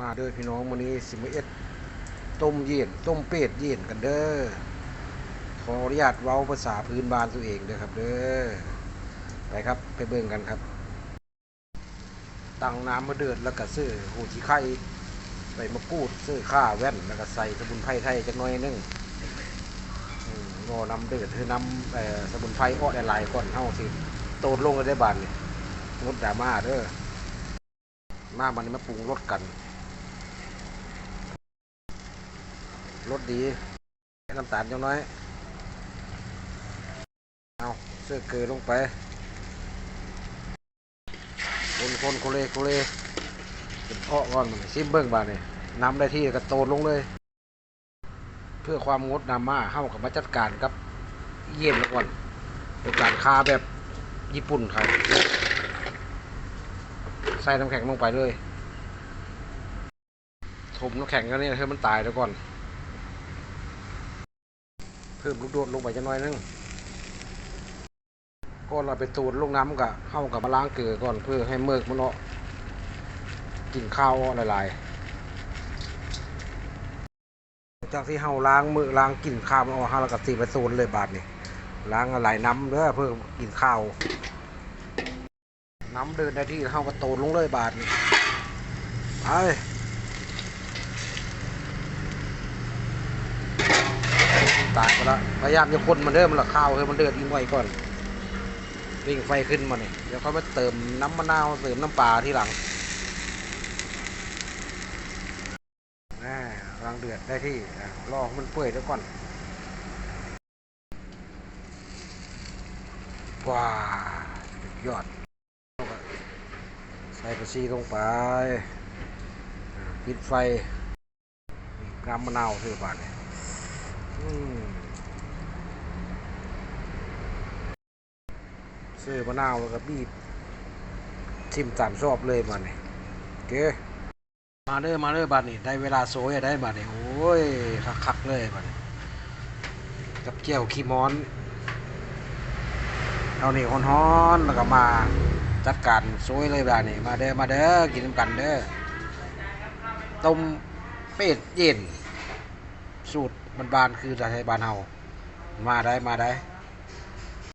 มาเด้อพี่น้องมื้อนี้สิมเอ็ดต้มเย็นต้มเป็ดเย็นกันเด้อขออนุญาตเว้าภาษาพื้นบ้านตัวเองเด้อครับเด้อไปครับไปเบิ่งกันครับ ตั้งน้ำมาเดือดแล้วก็ซื้อหูจีไข่ใบมะกรูดซื้อข้าแว่นแล้วก็ใส่สมุนไพรไทยจักหน่อยนึงอืมรอน้ำเดือดคือน้ำสมุนไพรอ้อหลายๆก่อนเฮาสิโตดลงเลยได้บานนี่งดดราม่าเด้อมามันมาปรุงรสกัน รสดีน้ำตาลจังน้อย เอาเสื้อเกลือลงไป คนคนโคเลโคเลเป็นเพาะก่อนซิมเบิ้งบาดนี่ยน้ำได้ที่กระโตนลงเลย เพื่อความงดงามมาเข้ากับมาจัดการกับเยี่ยมแล้วก่อนเป็นการคาแบบญี่ปุ่นครับใส่น้ำแข็งลงไปเลยถมน้ำแข็งก็นี่ยให้มันตายแล้วก่อน เพิ่มลูกโดดลงไปจะน้อยนึงก็เราไปตูดลงน้ำกับเข้ากับมาล้างเกลือก่อนเพื่อให้เมือกมันเนาะกินข้าวละลายๆจากที่เฮาล้างมือล้างกินข้าวมันออกเฮาแล้วก็ตีไปตูนเลยบาดนี่ล้างหลายน้ำเด้อเพื่อกินข้าวน้ำเดินได้ที่เฮาก็ตูนลงเลยบาดนี่ไป ตายไปละพยายามจะคนมันเด้อมันละข้าวให้มันเดือดยิ่งไวก่อนวิ่งไฟขึ้นมาเนี่ยเดี๋ยวเขาไปเติมน้ำมะนาวเติมน้ำปลาที่หลังน่ากำลังเดือดได้ที่รอมันเปื่อยแล้วก่อนว้าสุดยอด ใส่กระซีลงไปปิดไฟน้ำมะนาวเท่าบาทเนี่ย ซื้อมะนาวแล้วก็บีบชิมตามชอบเลยมาเนี่ยโอเคมาเด้อมาเด้อบัดนี้ได้เวลาโซยได้บัดนี้โอ้ยคักๆเลยบัดนี้กับเจียวขี้ม้อนเอานี่ฮ้อนๆแล้วก็มาจัดการโซยเลยบัดนี้มาเด้อมาเด้อกินนำกันเด้อต้มเป็ดเย็นสูตร มันบานคือไทยบานเฮามาได้มาได้